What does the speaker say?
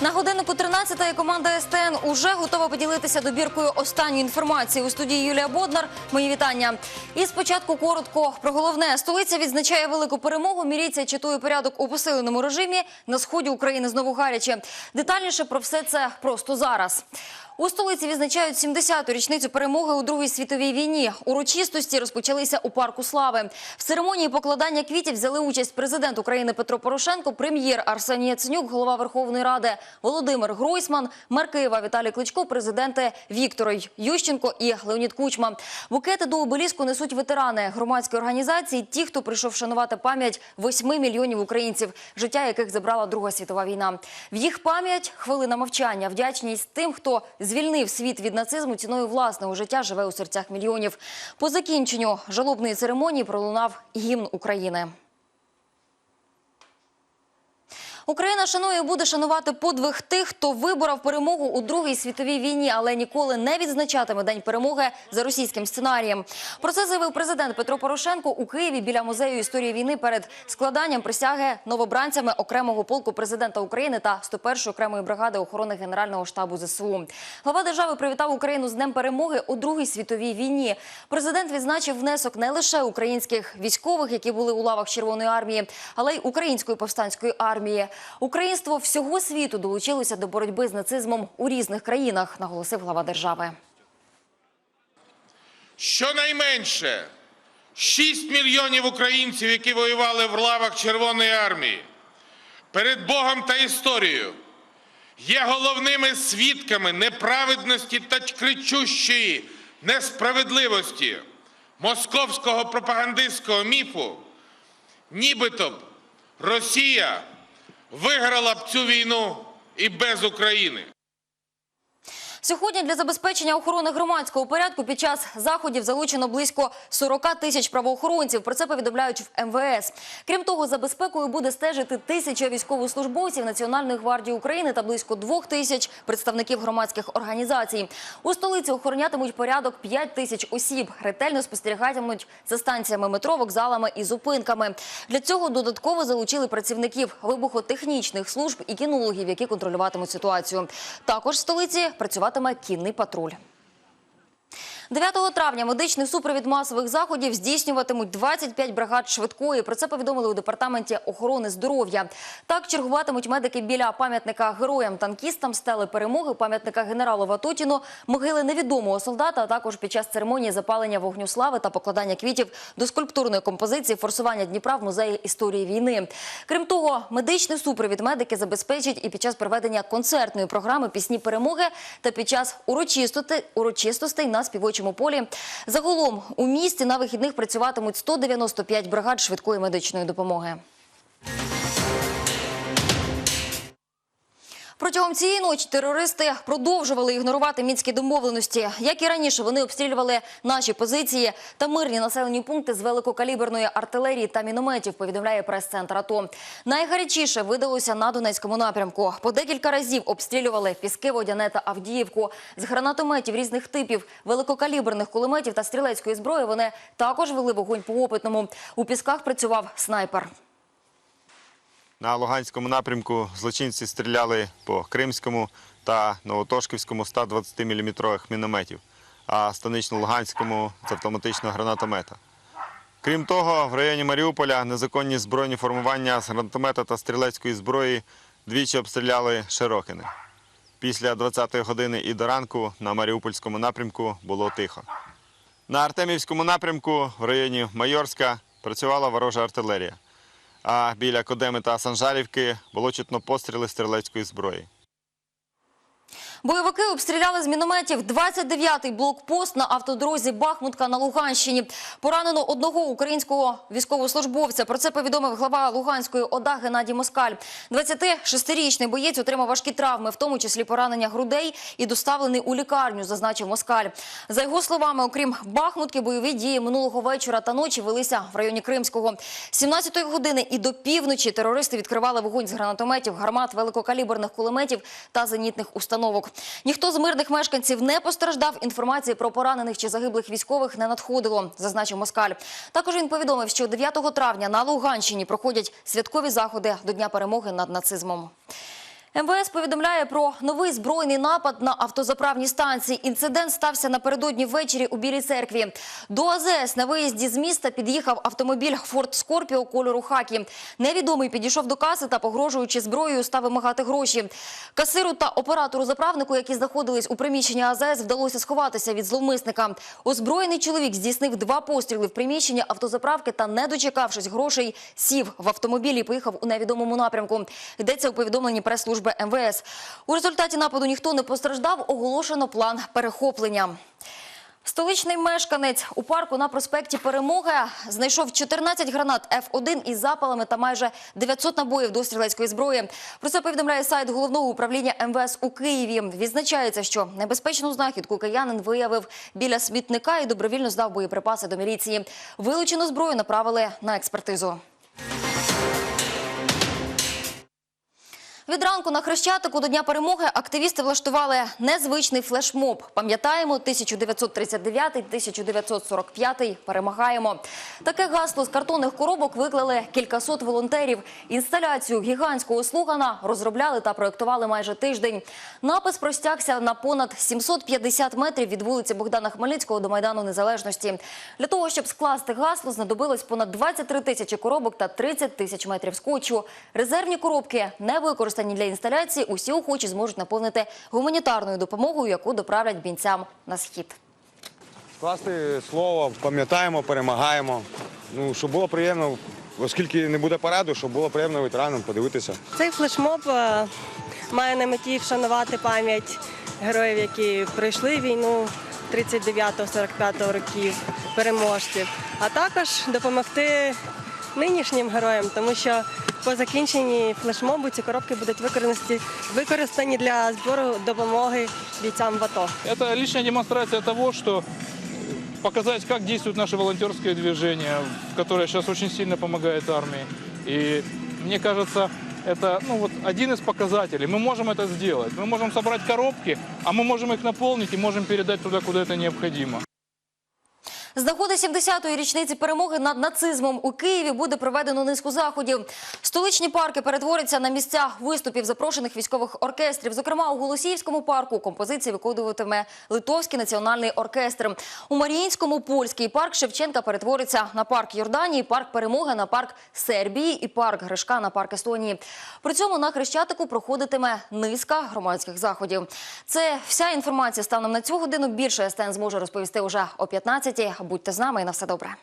На годиннику 13 команда СТН уже готова поділитися добіркою останньої інформації у студії Юлія Боднар. Мої вітання. І спочатку коротко про головне. Столиця відзначає велику перемогу. Міліція читує порядок у посиленому режимі. На сході України знову гаряче. Детальніше про все це просто зараз. У столиці відзначають 70-ту річницю перемоги у Другій світовій війні. Урочистості розпочалися у парку слави. В церемонії покладання квітів взяли участь президент України Петро Порошенко, прем'єр Арсеній Яценюк, голова Верховної Ради Володимир Гройсман, мер Києва Віталій Кличко, президенти Віктор Ющенко і Леонід Кучма. Букети до обеліску несуть ветерани громадської організації, ті, хто прийшов шанувати пам'ять 8 мільйонів українців, життя яких забрала Друга світова війна. В їх пам'ять хвилина мовчання, вдячність тим, хто звільнив світ від нацизму ціною власного життя, живе у серцях мільйонів. По закінченню жалобної церемонії пролунав гімн України. Україна шанує і буде шанувати подвиг тих, хто виборов перемогу у Другій світовій війні, але ніколи не відзначатиме День перемоги за російським сценарієм. Про це заявив президент Петро Порошенко у Києві біля музею історії війни перед складанням присяги новобранцями окремого полку президента України та 101-ї окремої бригади охорони Генерального штабу ЗСУ. Глава держави привітав Україну з Днем перемоги у Другій світовій війні. Президент відзначив внесок не лише українських військових, які були у лавах Червоної армії, але й української повстанської армії. Українство всього світу долучилося до боротьби з нацизмом у різних країнах, наголосив глава держави. Щонайменше 6 мільйонів українців, які воювали в лавах Червоної армії, перед Богом та історією, є головними свідками неправедності та кричущої несправедливості московського пропагандистського міфу, нібито Росія виграла б цю війну і без України. Сьогодні для забезпечення охорони громадського порядку під час заходів залучено близько 40 тисяч правоохоронців. Про це повідомляють в МВС. Крім того, за безпекою буде стежити тисяча військовослужбовців Національної гвардії України та близько двох тисяч представників громадських організацій. У столиці охоронятимуть порядок 5 тисяч осіб. Ретельно спостерігатимуть за станціями метро, вокзалами і зупинками. Для цього додатково залучили працівників вибухотехнічних служб і кінологів, які контролюватимуть ситуацію. Також в столиці працюватиме кінний патруль. 9 травня медичний супровід масових заходів здійснюватимуть 25 бригад швидкої. Про це повідомили у департаменті охорони здоров'я. Так чергуватимуть медики біля пам'ятника героям-танкістам, стели перемоги, пам'ятника генералу Ватутіну, могили невідомого солдата, а також під час церемонії запалення вогню слави та покладання квітів до скульптурної композиції форсування Дніпра в музеї історії війни. Крім того, медичний супровід медики забезпечать і під час проведення концертної програми пісні перемоги та під час урочистостей, на співочому полі. Загалом у місті на вихідних працюватимуть 195 бригад швидкої медичної допомоги. Протягом цієї ночі терористи продовжували ігнорувати мінські домовленості. Як і раніше, вони обстрілювали наші позиції та мирні населені пункти з великокаліберної артилерії та мінометів. Повідомляє прес-центр АТО. Найгарячіше видалося на Донецькому напрямку. По декілька разів обстрілювали Піски, Водяне та Авдіївку. З гранатометів різних типів, великокаліберних кулеметів та стрілецької зброї вони також вели вогонь по опитному. У пісках працював снайпер. На Луганському напрямку злочинці стріляли по Кримському та Новотошківському 120-мм мінометів, а станично-Луганському з автоматичного гранатомета. Крім того, в районі Маріуполя незаконні збройні формування з гранатомета та стрілецької зброї двічі обстріляли Широкине. Після 20-ї години і до ранку на Маріупольському напрямку було тихо. На Артемівському напрямку в районі Майорська працювала ворожа артилерія а біля Кодеми та Санжарівки було чутно постріли стрілецької зброї. Бойовики обстріляли з мінометів 29-й блокпост на автодорозі Бахмутка на Луганщині. Поранено одного українського військовослужбовця. Про це повідомив глава Луганської ОДА Геннадій Москаль. 26-річний боєць отримав важкі травми, в тому числі поранення грудей, і доставлений у лікарню, зазначив Москаль. За його словами, окрім Бахмутки, бойові дії минулого вечора та ночі велися в районі Кримського. З 17-ї години і до півночі терористи відкривали вогонь з гранатометів, гармат, великокаліберних кулеметів та зенітних установок. Ніхто з мирних мешканців не постраждав. Інформації про поранених чи загиблих військових не надходило, зазначив Москаль. Також він повідомив, що 9 травня на Луганщині проходять святкові заходи до Дня перемоги над нацизмом. МВС повідомляє про новий збройний напад на автозаправні станції. Інцидент стався напередодні ввечері у Білій церкві. До АЗС на виїзді з міста під'їхав автомобіль «Форд Скорпіо» кольору хакі. Невідомий підійшов до каси та, погрожуючи зброєю, став вимагати гроші. Касиру та оператору заправнику, які знаходились у приміщенні АЗС, вдалося сховатися від зловмисника. Озброєний чоловік здійснив два постріли в приміщенні автозаправки та, не дочекавшись грошей, сів в автомобіль і поїхав у невідомому напрямку. Йдеться у повідомленні прес-служби МВС. У результаті нападу ніхто не постраждав. Оголошено план перехоплення. Столичний мешканець у парку на проспекті Перемоги знайшов 14 гранат F1 із запалами та майже 900 набоїв до стрілецької зброї. Про це повідомляє сайт головного управління МВС у Києві. Відзначається, що небезпечну знахідку киянин виявив біля смітника і добровільно здав боєприпаси до міліції. Вилучену зброю направили на експертизу. Від ранку на Хрещатику до Дня перемоги активісти влаштували незвичний флешмоб. Пам'ятаємо 1939-1945 перемагаємо. Таке гасло з картонних коробок виклали кількасот волонтерів. Інсталяцію гігантського слугана розробляли та проєктували майже тиждень. Напис простягся на понад 750 метрів від вулиці Богдана Хмельницького до Майдану Незалежності. Для того, щоб скласти гасло, знадобилось понад 23 тисячі коробок та 30 тисяч метрів скотчу. Резервні коробки не використані для інсталяції. Усі охочі зможуть наповнити гуманітарною допомогою, яку доправлять бійцям на схід. Скласти слово, пам'ятаємо, перемагаємо. Ну, щоб було приємно, оскільки не буде параду, щоб було приємно ветеранам подивитися. Цей флешмоб е, має на меті вшанувати пам'ять героїв, які пройшли війну 39-45 років, переможців, а також допомогти нинішнім героям, тому що по закінченні флешмобу ці коробки будуть використані, використані для збору допомоги бійцям в АТО. Это личная демонстрация того, что показать, как действует наше волонтерское движение, которое сейчас очень сильно помогает армии. И мне кажется, это ну, вот один из показателей. Мы можем это сделать. Мы можем собрать коробки, а мы можем их наполнить и можем передать туда, куда это необходимо. З нагоди 70-ї річниці перемоги над нацизмом у Києві буде проведено низку заходів. Столичні парки перетворяться на місця виступів запрошених військових оркестрів. Зокрема, у Голосіївському парку композиції виконуватиме Литовський національний оркестр. У Маріїнському польський парк Шевченка перетвориться на парк Йорданії, парк Перемоги на парк Сербії і парк Гришка на парк Естонії. При цьому на Хрещатику проходитиме низка громадських заходів. Це вся інформація станом на цю годину. Більше СТН зможе розповісти уже о 15-й. Будьте з нами і на все добре.